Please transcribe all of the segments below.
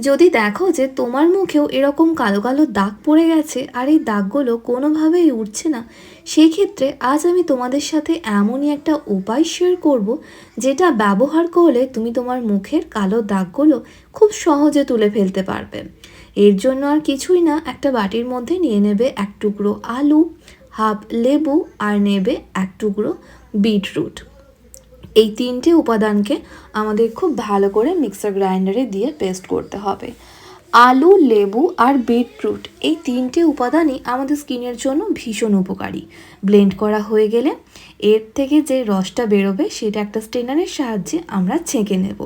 যদি দেখো যে তোমার মুখেও এরকম কালো কালো দাগ পড়ে গেছে আর এই দাগগুলো কোনোভাবেই উঠছে না সেই ক্ষেত্রে আজ আমি তোমাদের সাথে এমনই একটা উপায় শেয়ার করব যেটা ব্যবহার করলে তুমি তোমার মুখের কালো দাগগুলো খুব সহজে তুলে ফেলতে পারবে। এর জন্য আর কিছুই না, একটা বাটির মধ্যে নিয়ে নেবে এক টুকরো আলু, হাফ লেবু আর নেবে এক টুকরো বিটরুট। এই তিনটে উপাদানকে আমাদের খুব ভালো করে মিক্সার গ্রাইন্ডারে দিয়ে পেস্ট করতে হবে। আলু, লেবু আর বিটরুট এই তিনটে উপাদানই আমাদের স্কিনের জন্য ভীষণ উপকারী। ব্লেন্ড করা হয়ে গেলে এর থেকে যে রসটা বেরোবে সেটা একটা স্টেনারের সাহায্যে আমরা ছেঁকে নেব।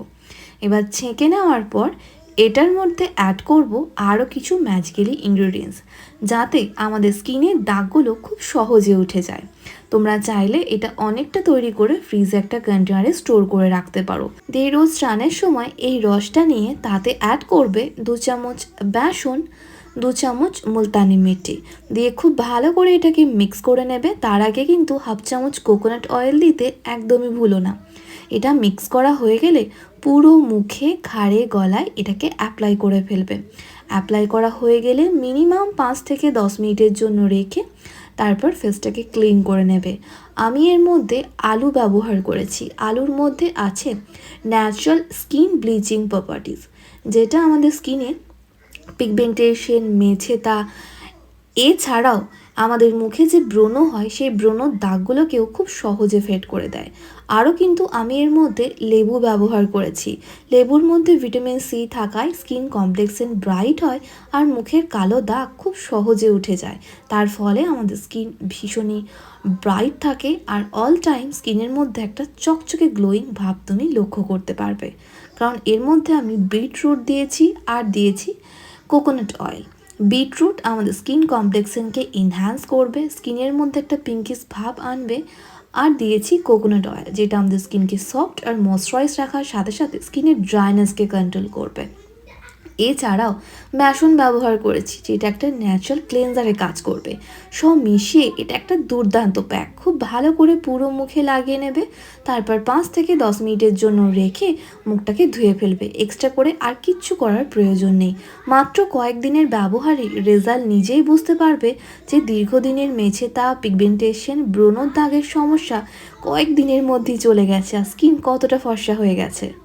এবার ছেঁকে নেওয়ার পর এটার মধ্যে অ্যাড করব আরও কিছু ম্যাজিক্যালি ইনগ্রেডিয়েন্টস যাতে আমাদের স্কিনের দাগগুলো খুব সহজে উঠে যায়। তোমরা চাইলে এটা অনেকটা তৈরি করে ফ্রিজে একটা কন্টেনারে স্টোর করে রাখতে পারো। দিয়ে রোজ স্নানের সময় এই রসটা নিয়ে তাতে অ্যাড করবে দু চামচ বেসন, দু চামচ মুলতানি মিট্টি দিয়ে খুব ভালো করে এটাকে মিক্স করে নেবে, তার আগে কিন্তু হাফ চামচ কোকোনাট অয়েল দিতে একদমই ভুলো না। এটা মিক্স করা হয়ে গেলে পুরো মুখে ঘাড়ে গলায় এটাকে অ্যাপ্লাই করে ফেলবে। অ্যাপ্লাই করা হয়ে গেলে মিনিমাম পাঁচ থেকে দশ মিনিটের জন্য রেখে তারপর ফেসটাকে ক্লিন করে নেবে। আমি এর মধ্যে আলু ব্যবহার করেছি। আলুর মধ্যে আছে ন্যাচারাল স্কিন ব্লিচিং প্রপার্টিস যেটা আমাদের স্কিনে পিগমেন্টেশন মেছেতা এছাড়াও আমাদের মুখে যে ব্রণ হয়, সেই ব্রণর দাগগুলোকেও খুব সহজে ফেড করে দেয়। আরও কিন্তু আমি এর মধ্যে লেবু ব্যবহার করেছি। লেবুর মধ্যে ভিটামিন সি থাকায় স্কিন কমপ্লেক্সেন ব্রাইট হয় আর মুখের কালো দাগ খুব সহজে উঠে যায়। তার ফলে আমাদের স্কিন ভীষণই ব্রাইট থাকে আর অল টাইম স্কিনের মধ্যে একটা চকচকে গ্লোয়িং ভাব তুমি লক্ষ্য করতে পারবে। কারণ এর মধ্যে আমি বিটরুট দিয়েছি আর দিয়েছি কোকোনাট অয়েল বিটরুট আমাদের স্কিন কমপ্লেক্সনকে এনহ্যান্স করবে, স্কিনের মধ্যে একটা পিঙ্কিস ভাব আনবে, আর দিয়েছি কোকোনাট অয়েল যেটা আমাদের স্কিনকে সফট আর ময়শ্চারাইজ রাখার সাথে সাথে স্কিনের ড্রাইনেসকে কন্ট্রোল করবে। এছাড়াও বেসন ব্যবহার করেছি, যেটা একটা ন্যাচারাল ক্লেনজারে কাজ করবে। সব মিশিয়ে এটা একটা দুর্দান্ত প্যাক খুব ভালো করে পুরো মুখে লাগিয়ে নেবে, তারপর পাঁচ থেকে দশ মিনিটের জন্য রেখে মুখটাকে ধুয়ে ফেলবে। এক্সট্রা করে আর কিচ্ছু করার প্রয়োজন নেই। মাত্র কয়েকদিনের ব্যবহারে রেজাল্ট নিজেই বুঝতে পারবে যে দীর্ঘদিনের মেঝে তা পিগমেন্টেশন ব্রণর দাগের সমস্যা কয়েকদিনের মধ্যেই চলে গেছে, আর স্কিন কতটা ফর্সা হয়ে গেছে।